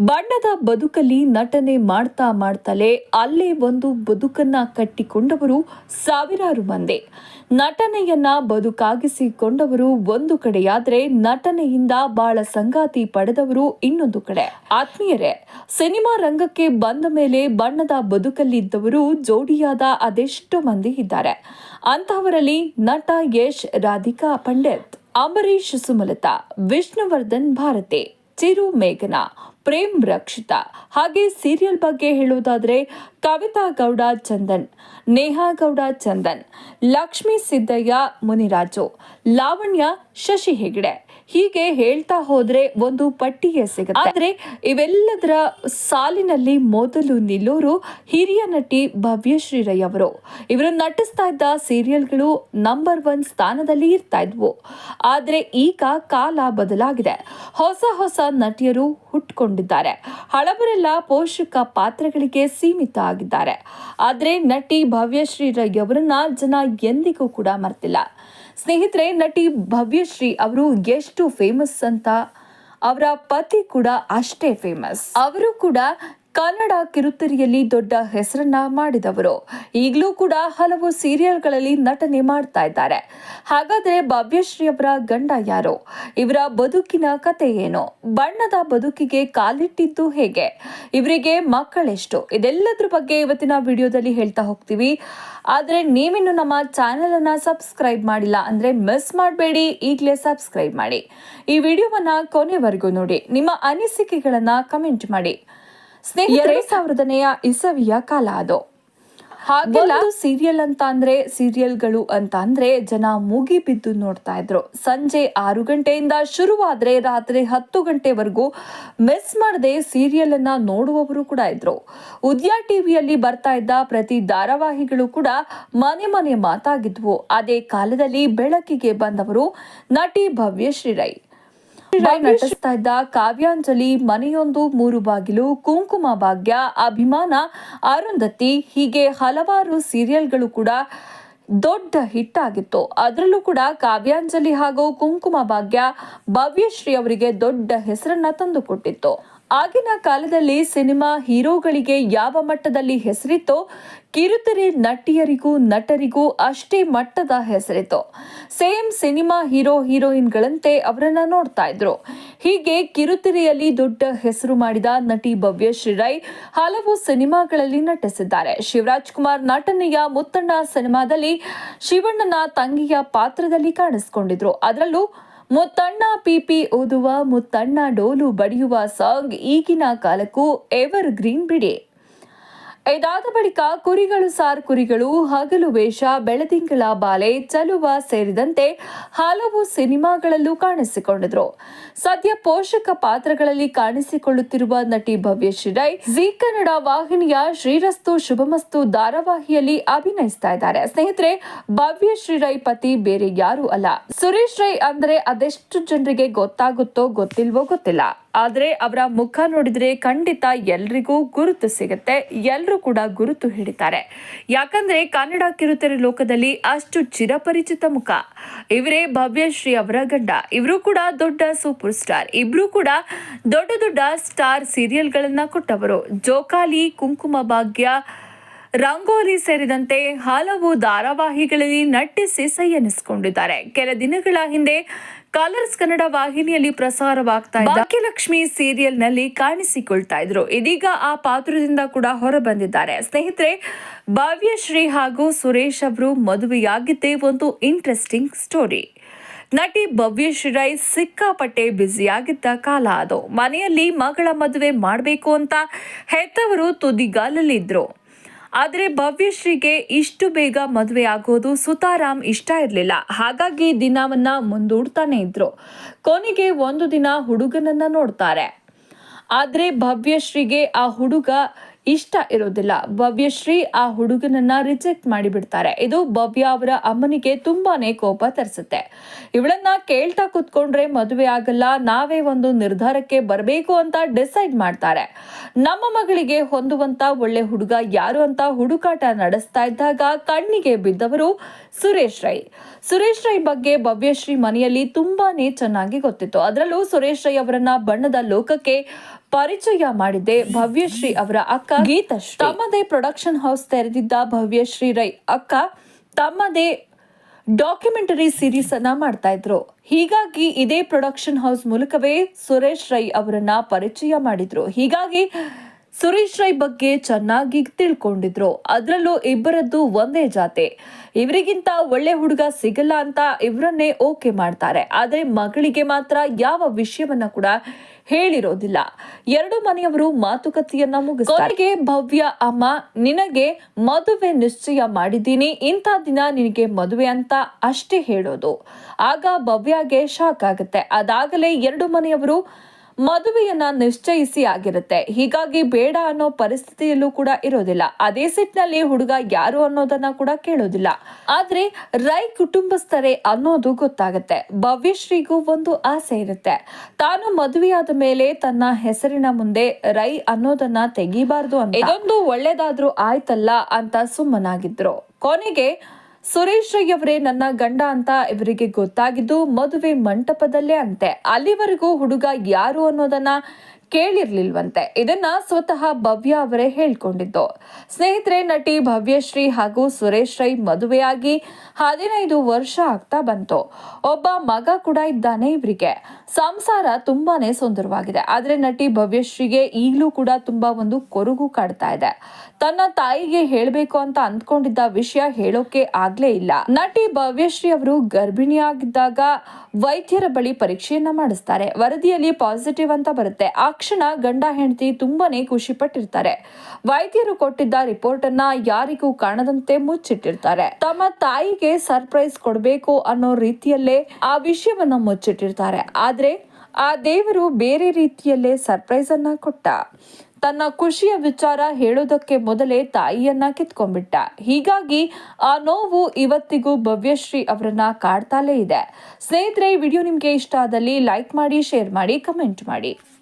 ಬಣ್ಣದ ಬದುಕಲ್ಲಿ ನಟನೆ ಮಾಡ್ತಾ ಮಾಡ್ತಲೇ ಅಲ್ಲೇ ಒಂದು ಬದುಕನ್ನ ಕಟ್ಟಿಕೊಂಡವರು ಸಾವಿರಾರು ಮಂದಿ. ನಟನೆಯನ್ನ ಬದುಕಾಗಿಸಿಕೊಂಡವರು ಒಂದು ಕಡೆಯಾದ್ರೆ ನಟನೆಯಿಂದ ಬಾಳ ಸಂಗಾತಿ ಪಡೆದವರು ಇನ್ನೊಂದು ಕಡೆ. ಆತ್ಮೀಯರೇ, ಸಿನಿಮಾ ರಂಗಕ್ಕೆ ಬಂದ ಮೇಲೆ ಬಣ್ಣದ ಬದುಕಲ್ಲಿದ್ದವರು ಜೋಡಿಯಾದ ಅದೆಷ್ಟೋ ಮಂದಿ ಇದ್ದಾರೆ. ಅಂತಹವರಲ್ಲಿ ನಟ ಯಶ್ ರಾಧಿಕಾ ಪಂಡಿತ್ ಅಂಬರೀಶ್ ಸುಮಲತಾ, ವಿಷ್ಣುವರ್ಧನ್ ಭಾರತಿ ಚಿರು ಮೇಘನಾ ಪ್ರೇಮ್ ರಕ್ಷಿತಾ ಹಾಗೆ ಸೀರಿಯಲ್ ಬಗ್ಗೆ ಹೇಳುವುದಾದರೆ ಕವಿತಾ ಗೌಡ ಚಂದನ್, ನೇಹಾ ಗೌಡ ಚಂದನ್, ಲಕ್ಷ್ಮೀ ಸಿದ್ದಯ್ಯ ಮುನಿರಾಜು, ಲಾವಣ್ಯ ಶಶಿ ಹೆಗ್ಡೆ ಹೀಗೆ ಹೇಳ್ತಾ ಹೋದ್ರೆ ಒಂದು ಪಟ್ಟಿಯೇ ಸಿಗುತ್ತೆ. ಆದ್ರೆ ಇವೆಲ್ಲದರ ಸಾಲಿನಲ್ಲಿ ಮೊದಲು ನಿಲ್ಲೋರು ಹಿರಿಯ ನಟಿ ಭವ್ಯಶ್ರೀ ರೈ ಅವರು. ಇವರು ನಟಿಸ್ತಾ ಇದ್ದ ಸೀರಿಯಲ್ಗಳು ನಂಬರ್ ಒನ್ ಸ್ಥಾನದಲ್ಲಿ ಇರ್ತಾ ಇದ್ವು. ಆದ್ರೆ ಈಗ ಕಾಲ ಬದಲಾಗಿದೆ. ಹೊಸ ಹೊಸ ನಟಿಯರು ಹುಟ್ಕೊಂಡಿದ್ದಾರೆ. ಹಳಬರೆಲ್ಲ ಪೋಷಕ ಪಾತ್ರಗಳಿಗೆ ಸೀಮಿತ ಆಗಿದ್ದಾರೆ. ಆದ್ರೆ ನಟಿ ಭವ್ಯಶ್ರೀ ರೈ ಅವರನ್ನ ಜನ ಎಂದಿಗೂ ಕೂಡ ಮರ್ತಿಲ್ಲ. ಸ್ನೇಹಿತರೆ, ನಟಿ ಭವ್ಯಶ್ರೀ ಅವರು ಎಷ್ಟು ಫೇಮಸ್ ಅಂತ ಅವರ ಪತಿ ಕೂಡ ಅಷ್ಟೇ ಫೇಮಸ್ ಅವರು ಕೂಡ ಕನ್ನಡ ಕಿರುತೆರೆಯಲ್ಲಿ ದೊಡ್ಡ ಹೆಸರನ್ನ ಮಾಡಿದವರು. ಈಗಲೂ ಕೂಡ ಹಲವು ಸೀರಿಯಲ್ಗಳಲ್ಲಿ ನಟನೆ ಮಾಡ್ತಾ ಇದ್ದಾರೆ. ಹಾಗಾದ್ರೆ ಭವ್ಯಶ್ರೀ ಅವರ ಗಂಡ ಯಾರು? ಇವರ ಬದುಕಿನ ಕತೆ ಏನು? ಬಣ್ಣದ ಬದುಕಿಗೆ ಕಾಲಿಟ್ಟಿದ್ದು ಹೇಗೆ? ಇವರಿಗೆ ಮಕ್ಕಳೆಷ್ಟು? ಇದೆಲ್ಲದ್ರ ಬಗ್ಗೆ ಇವತ್ತಿನ ವಿಡಿಯೋದಲ್ಲಿ ಹೇಳ್ತಾ ಹೋಗ್ತೀವಿ. ಆದ್ರೆ ನೀವಿನ್ನು ನಮ್ಮ ಚಾನೆಲ್ ಅನ್ನ ಸಬ್ಸ್ಕ್ರೈಬ್ ಮಾಡಿಲ್ಲ ಅಂದ್ರೆ ಮಿಸ್ ಮಾಡಬೇಡಿ, ಈಗಲೇ ಸಬ್ಸ್ಕ್ರೈಬ್ ಮಾಡಿ. ಈ ವಿಡಿಯೋವನ್ನ ಕೊನೆವರೆಗೂ ನೋಡಿ. ನಿಮ್ಮ ಅನಿಸಿಕೆಗಳನ್ನ ಕಮೆಂಟ್ ಮಾಡಿ. ಸ್ನೇಹಿತರೆ ಸಾವಿರದನೆಯ ಇಸವಿಯ ಕಾಲ ಅದು. ಹಾಗೆಲ್ಲ ಸೀರಿಯಲ್ ಅಂತ ಅಂದ್ರೆ ಸೀರಿಯಲ್ಗಳು ಅಂತ ಅಂದ್ರೆ ಜನ ಮುಗಿ ಬಿದ್ದು ನೋಡ್ತಾ ಇದ್ರು. ಸಂಜೆ ಆರು ಗಂಟೆಯಿಂದ ಶುರುವಾದ್ರೆ ರಾತ್ರಿ ಹತ್ತು ಗಂಟೆವರೆಗೂ ಮಿಸ್ ಮಾಡದೆ ಸೀರಿಯಲ್ ಅನ್ನ ನೋಡುವವರು ಕೂಡ ಇದ್ರು. ಉದ್ಯಾ ಟಿವಿಯಲ್ಲಿ ಬರ್ತಾ ಇದ್ದ ಪ್ರತಿ ಧಾರಾವಾಹಿಗಳು ಕೂಡ ಮನೆ ಮನೆ ಮಾತಾಗಿದ್ವು. ಅದೇ ಕಾಲದಲ್ಲಿ ಬೆಳಕಿಗೆ ಬಂದವರು ನಟಿ ಭವ್ಯ ಶ್ರೀರೈ. ರೈ ನಟಿಸ್ತಾ ಇದ್ದ ಕಾವ್ಯಾಂಜಲಿ ಮನೆಯೊಂದು ಮೂರು ಬಾಗಿಲು ಕುಂಕುಮ ಭಾಗ್ಯ ಅಭಿಮಾನ ಅರುಂಧತಿ ಹೀಗೆ ಹಲವಾರು ಸೀರಿಯಲ್ಗಳು ಕೂಡ ದೊಡ್ಡ ಹಿಟ್ ಆಗಿತ್ತು. ಅದರಲ್ಲೂ ಕೂಡ ಕಾವ್ಯಾಂಜಲಿ ಹಾಗೂ ಕುಂಕುಮ ಭಾಗ್ಯ ಭವ್ಯಶ್ರೀ ಅವರಿಗೆ ದೊಡ್ಡ ಹೆಸರನ್ನ ತಂದುಕೊಟ್ಟಿತ್ತು. ಆಗಿನ ಕಾಲದಲ್ಲಿ ಸಿನಿಮಾ ಹೀರೋಗಳಿಗೆ ಯಾವ ಮಟ್ಟದಲ್ಲಿ ಹೆಸರಿತ್ತೋ, ಕಿರುತೆರೆ ನಟಿಯರಿಗೂ ನಟರಿಗೂ ಅಷ್ಟೇ ಮಟ್ಟದ ಹೆಸರಿತ್ತು. ಸೇಮ್ ಸಿನಿಮಾ ಹೀರೋ ಹೀರೋಯಿನ್ಗಳಂತೆ ಅವರನ್ನ ನೋಡ್ತಾ ಇದ್ರು. ಹೀಗೆ ಕಿರುತೆರೆಯಲ್ಲಿ ದೊಡ್ಡ ಹೆಸರು ಮಾಡಿದ ನಟಿ ಭವ್ಯಶ್ರೀ ರೈ ಹಲವು ಸಿನಿಮಾಗಳಲ್ಲಿ ನಟಿಸಿದ್ದಾರೆ. ಶಿವರಾಜ್ ಕುಮಾರ್ ನಟನೆಯ ಮುತ್ತಣ್ಣ ಸಿನಿಮಾದಲ್ಲಿ ಶಿವಣ್ಣನ ತಂಗಿಯ ಪಾತ್ರದಲ್ಲಿ ಕಾಣಿಸಿಕೊಂಡಿದ್ರು. ಅದರಲ್ಲೂ ಮುತ್ತಣ್ಣ ಪಿಪಿ ಓದುವ ಮುತ್ತಣ್ಣ ಡೋಲು ಬಡಿಯುವ ಸಾಂಗ್ ಈಗಿನ ಕಾಲಕ್ಕೂ ಎವರ್ ಗ್ರೀನ್ ಬಿಡಿ. ಇದಾದ ಬಳಿಕ ಕುರಿಗಳು ಸಾರ್ ಕುರಿಗಳು, ಹಗಲು ವೇಷ, ಬೆಳದಿಂಗಳ ಬಾಲೆ, ಚಲುವ ಸೇರಿದಂತೆ ಹಲವು ಸಿನಿಮಾಗಳಲ್ಲೂ ಕಾಣಿಸಿಕೊಂಡಿದ್ರು. ಸದ್ಯ ಪೋಷಕ ಪಾತ್ರಗಳಲ್ಲಿ ಕಾಣಿಸಿಕೊಳ್ಳುತ್ತಿರುವ ನಟಿ ಭವ್ಯಶ್ರೀ ರೈ ಜಿ ಕನ್ನಡ ವಾಹಿನಿಯ ಶ್ರೀರಸ್ತು ಶುಭಮಸ್ತು ಧಾರಾವಾಹಿಯಲ್ಲಿ ಅಭಿನಯಿಸ್ತಾ ಇದ್ದಾರೆ. ಸ್ನೇಹಿತರೆ, ಭವ್ಯ ಶ್ರೀರೈ ಪತಿ ಬೇರೆ ಯಾರೂ ಅಲ್ಲ. ಸುರೇಶ್ ರೈ ಅಂದ್ರೆ ಅದೆಷ್ಟು ಜನರಿಗೆ ಗೊತ್ತಾಗುತ್ತೋ ಗೊತ್ತಿಲ್ವೋ ಗೊತ್ತಿಲ್ಲ. ಆದ್ರೆ ಅವರ ಮುಖ ನೋಡಿದ್ರೆ ಖಂಡಿತ ಎಲ್ರಿಗೂ ಗುರುತು ಸಿಗುತ್ತೆ. ಎಲ್ಲರೂ ಕೂಡ ಗುರುತು ಹಿಡಿತಾರೆ. ಯಾಕಂದ್ರೆ ಕನ್ನಡ ಕಿರುತೆರೆ ಲೋಕದಲ್ಲಿ ಅಷ್ಟು ಚಿರಪರಿಚಿತ ಮುಖ. ಇವರೇ ಭವ್ಯಶ್ರೀ ಅವರ ಗಂಡ. ಇವರು ಕೂಡ ದೊಡ್ಡ ಸೂಪರ್ ಸ್ಟಾರ್. ಇಬ್ರು ಕೂಡ ದೊಡ್ಡ ದೊಡ್ಡ ಸ್ಟಾರ್ ಸೀರಿಯಲ್ಗಳನ್ನ ಕೊಟ್ಟವರು. ಜೋಕಾಲಿ, ಕುಂಕುಮ ಭಾಗ್ಯ ರಂಗೋಲಿ ಸೇರಿದಂತೆ ಹಲವು ಧಾರಾವಾಹಿಗಳಲ್ಲಿ ನಟಿಸಿ ಸೈ ಎನಿಸಿಕೊಂಡಿದ್ದಾರೆ. ಕೆಲ ದಿನಗಳ ಹಿಂದೆ ಕಲರ್ಸ್ ಕನ್ನಡ ವಾಹಿನಿಯಲ್ಲಿ ಪ್ರಸಾರವಾಗ್ತಾ ಇದ್ದ ಭಾಗ್ಯಲಕ್ಷ್ಮಿ ಸೀರಿಯಲ್ನಲ್ಲಿ ಕಾಣಿಸಿಕೊಳ್ತಾ ಇದ್ರು. ಇದೀಗ ಆ ಪಾತ್ರದಿಂದ ಕೂಡ ಹೊರ ಬಂದಿದ್ದಾರೆ ಸ್ನೇಹಿತರೆ ಭವ್ಯಶ್ರೀ ಹಾಗೂ ಸುರೇಶ್ ಅವರು ಮದುವೆಯಾಗಿದ್ದೇ ಒಂದು ಇಂಟ್ರೆಸ್ಟಿಂಗ್ ಸ್ಟೋರಿ ನಟಿ ಭವ್ಯಶ್ರೀ ರೈ ಸಿಕ್ಕಾಪಟ್ಟೆ ಬ್ಯುಸಿಯಾಗಿದ್ದ ಕಾಲ ಅದು. ಮನೆಯಲ್ಲಿ ಮಗಳ ಮದುವೆ ಮಾಡಬೇಕು ಅಂತ ಹೆತ್ತವರು ತುದಿಗಾಲಲ್ಲಿದ್ರು. ಆದರೆ ಭವ್ಯಶ್ರೀಗೆ ಇಷ್ಟು ಬೇಗ ಮದುವೆ ಆಗೋದು ಸುತಾರಾಮ್ ಇಷ್ಟ ಇರಲಿಲ್ಲ. ಹಾಗಾಗಿ ದಿನವನ್ನ ಮುಂದೂಡ್ತಾನೆ ಇದ್ರು. ಕೊನೆಗೆ ಒಂದು ದಿನ ಹುಡುಗನನ್ನ ನೋಡ್ತಾರೆ. ಆದರೆ ಭವ್ಯಶ್ರೀಗೆ ಆ ಹುಡುಗ ಇಷ್ಟ ಇರೋದಿಲ್ಲ. ಭವ್ಯಶ್ರೀ ಆ ಹುಡುಗನನ್ನ ರಿಜೆಕ್ಟ್ ಮಾಡಿಬಿಡ್ತಾರೆ. ಇದು ಭವ್ಯ ಅವರ ಅಮ್ಮನಿಗೆ ತುಂಬಾನೇ ಕೋಪ ತರಿಸುತ್ತೆ. ಇವಳನ್ನ ಕೇಳ್ತಾ ಕುತ್ಕೊಂಡ್ರೆ ಮದುವೆ ಆಗಲ್ಲ, ನಾವೇ ಒಂದು ನಿರ್ಧಾರಕ್ಕೆ ಬರಬೇಕು ಅಂತ ಡಿಸೈಡ್ ಮಾಡ್ತಾರೆ. ನಮ್ಮ ಮಗಳಿಗೆ ಹೊಂದುವಂತ ಒಳ್ಳೆ ಹುಡುಗ ಯಾರು ಅಂತ ಹುಡುಕಾಟ ನಡೆಸ್ತಾ ಇದ್ದಾಗ ಕಣ್ಣಿಗೆ ಬಿದ್ದವರು ಸುರೇಶ್ ರೈ. ಸುರೇಶ್ ರೈ ಬಗ್ಗೆ ಭವ್ಯಶ್ರೀ ಮನೆಯಲ್ಲಿ ತುಂಬಾನೇ ಚೆನ್ನಾಗಿ ಗೊತ್ತಿತ್ತು. ಅದರಲ್ಲೂ ಸುರೇಶ್ ರೈ ಅವರನ್ನ ಬಣ್ಣದ ಲೋಕಕ್ಕೆ ಪರಿಚಯ ಮಾಡಿದ್ದೆ ಭವ್ಯಶ್ರೀ ಅವರ ಅಕ್ಕ ತಮ್ಮದೇ ಪ್ರೊಡಕ್ಷನ್ ಹೌಸ್ ತೆರೆದಿದ್ದ ಭವ್ಯಶ್ರೀ ರೈ. ಅಕ್ಕ ತಮ್ಮದೇ ಡಾಕ್ಯುಮೆಂಟರಿ ಸೀರೀಸ್ ಅನ್ನ ಮಾಡ್ತಾ ಇದ್ರು. ಹೀಗಾಗಿ ಇದೇ ಪ್ರೊಡಕ್ಷನ್ ಹೌಸ್ ಮೂಲಕವೇ ಸುರೇಶ್ ರೈ ಅವರನ್ನ ಪರಿಚಯ ಮಾಡಿದ್ರು. ಹೀಗಾಗಿ ಸುರೇಶ್ ರೈ ಬಗ್ಗೆ ಚೆನ್ನಾಗಿ ತಿಳ್ಕೊಂಡಿದ್ರು. ಅದರಲ್ಲೂ ಇಬ್ಬರದ್ದು ಒಂದೇ ಜಾತೆ. ಇವರಿಗಿಂತ ಒಳ್ಳೆ ಹುಡುಗ ಸಿಗಲ್ಲ ಅಂತ ಇವರನ್ನೇ ಓಕೆ ಮಾಡ್ತಾರೆ. ಆದ್ರೆ ಮಗಳಿಗೆ ಮಾತ್ರ ಯಾವ ವಿಷಯವನ್ನ ಕೂಡ ಹೇಳಿರೋದಿಲ್ಲ. ಎರಡು ಮನೆಯವರು ಮಾತುಕತೆಯನ್ನ ಮುಗಿಸ್ತಾರೆ. ಭವ್ಯ ಅಮ್ಮ, ನಿನಗೆ ಮದುವೆ ನಿಶ್ಚಯ ಮಾಡಿದ್ದೀನಿ. ಇಂಥ ದಿನ ನಿನಗೆ ಮದುವೆ ಅಂತ ಅಷ್ಟೇ ಹೇಳೋದು. ಆಗ ಭವ್ಯಗೆ ಶಾಕ್ ಆಗುತ್ತೆ. ಅದಾಗಲೇ ಎರಡು ಮನೆಯವರು ಮದುವೆಯನ್ನ ನಿಶ್ಚಯಿಸಿ ಆಗಿರುತ್ತೆ. ಹೀಗಾಗಿ ಬೇಡ ಅನ್ನೋ ಪರಿಸ್ಥಿತಿಯಲ್ಲೂ ಕೂಡ ಇರೋದಿಲ್ಲ. ಅದೇ ಸಿಟ್ನಲ್ಲಿ ಹುಡುಗ ಯಾರು ಅನ್ನೋದನ್ನ ಕೂಡ ಕೇಳೋದಿಲ್ಲ. ಆದ್ರೆ ರೈ ಕುಟುಂಬಸ್ಥರೇ ಅನ್ನೋದು ಗೊತ್ತಾಗುತ್ತೆ. ಭವ್ಯಶ್ರೀಗೂ ಒಂದು ಆಸೆ ಇರುತ್ತೆ. ತಾನು ಮದುವೆಯಾದ ಮೇಲೆ ತನ್ನ ಹೆಸರಿನ ಮುಂದೆ ರೈ ಅನ್ನೋದನ್ನ ತೆಗಿಬಾರ್ದು ಅಂತ. ಇದೊಂದು ಒಳ್ಳೇದಾದ್ರೂ ಆಯ್ತಲ್ಲ ಅಂತ ಸುಮ್ಮನಾಗಿದ್ರು. ಕೊನೆಗೆ ಸುರೇಶ್ ರೈ ಅವರೇ ನನ್ನ ಗಂಡ ಅಂತ ಇವರಿಗೆ ಗೊತ್ತಾಗಿದ್ದು ಮದುವೆ ಮಂಟಪದಲ್ಲೇ ಅಂತೆ. ಅಲ್ಲಿವರೆಗೂ ಹುಡುಗ ಯಾರು ಅನ್ನೋದನ್ನ ಕೇಳಿರ್ಲಿಲ್ವಂತೆ. ಇದನ್ನ ಸ್ವತಃ ಭವ್ಯ ಅವರೇ ಹೇಳ್ಕೊಂಡಿದ್ದು. ಸ್ನೇಹಿತರೆ, ನಟಿ ಭವ್ಯಶ್ರೀ ಹಾಗೂ ಸುರೇಶ್ ರೈ ಮದುವೆಯಾಗಿ ಹದಿನೈದು ವರ್ಷ ಆಗ್ತಾ ಬಂತು. ಒಬ್ಬ ಮಗ ಕೂಡ ಇದ್ದಾನೆ ಇವರಿಗೆ. ಸಂಸಾರ ತುಂಬಾನೇ ಸುಂದರವಾಗಿದೆ. ಆದ್ರೆ ನಟಿ ಭವ್ಯಶ್ರೀಗೆ ಈಗಲೂ ಕೂಡ ತುಂಬಾ ಒಂದು ಕೊರಗು ಕಾಡ್ತಾ ಇದೆ. ತನ್ನ ತಾಯಿಗೆ ಹೇಳಬೇಕು ಅಂತ ಅಂದ್ಕೊಂಡಿದ್ದ ವಿಷಯ ಹೇಳೋಕೆ ಆಗ್ಲೇ ಇಲ್ಲ. ನಟಿ ಭವ್ಯಶ್ರೀ ಅವರು ಗರ್ಭಿಣಿಯಾಗಿದ್ದಾಗ ವೈದ್ಯರ ಬಳಿ ಪರೀಕ್ಷೆಯನ್ನ ಮಾಡಿಸ್ತಾರೆ. ವರದಿಯಲ್ಲಿ ಪಾಸಿಟಿವ್ ಅಂತ ಬರುತ್ತೆ. ಆ ಕ್ಷಣ ಗಂಡ ಹೆಂಡತಿ ತುಂಬಾನೇ ಖುಷಿ ಪಟ್ಟಿರ್ತಾರೆ ವೈದ್ಯರು ಕೊಟ್ಟಿದ್ದ ರಿಪೋರ್ಟ್ ಅನ್ನ ಯಾರಿಗೂ ಕಾಣದಂತೆ ಮುಚ್ಚಿಟ್ಟಿರ್ತಾರೆ. ತಮ್ಮ ತಾಯಿಗೆ ಸರ್ಪ್ರೈಸ್ ಕೊಡಬೇಕು ಅನ್ನೋ ರೀತಿಯಲ್ಲೇ ಆ ವಿಷಯವನ್ನ ಮುಚ್ಚಿಟ್ಟಿರ್ತಾರೆ. ಆದ್ರೆ ಆ ದೇವರು ಬೇರೆ ರೀತಿಯಲ್ಲೇ ಸರ್ಪ್ರೈಸ್ ಅನ್ನ ಕೊಟ್ಟ. ತನ್ನ ಖುಷಿಯ ವಿಚಾರ ಹೇಳೋದಕ್ಕೆ ಮೊದಲೇ ತಾಯಿಯನ್ನ ಕಿತ್ಕೊಂಡ್ಬಿಟ್ಟ. ಹೀಗಾಗಿ ಆ ನೋವು ಇವತ್ತಿಗೂ ಭವ್ಯಶ್ರೀ ಅವರನ್ನ ಕಾಡ್ತಾಲೇ ಇದೆ. ಸ್ನೇಹಿತರೆ, ವಿಡಿಯೋ ನಿಮಗೆ ಇಷ್ಟ ಆದಲ್ಲಿ ಲೈಕ್ ಮಾಡಿ ಶೇರ್ ಮಾಡಿ ಕಮೆಂಟ್ ಮಾಡಿ.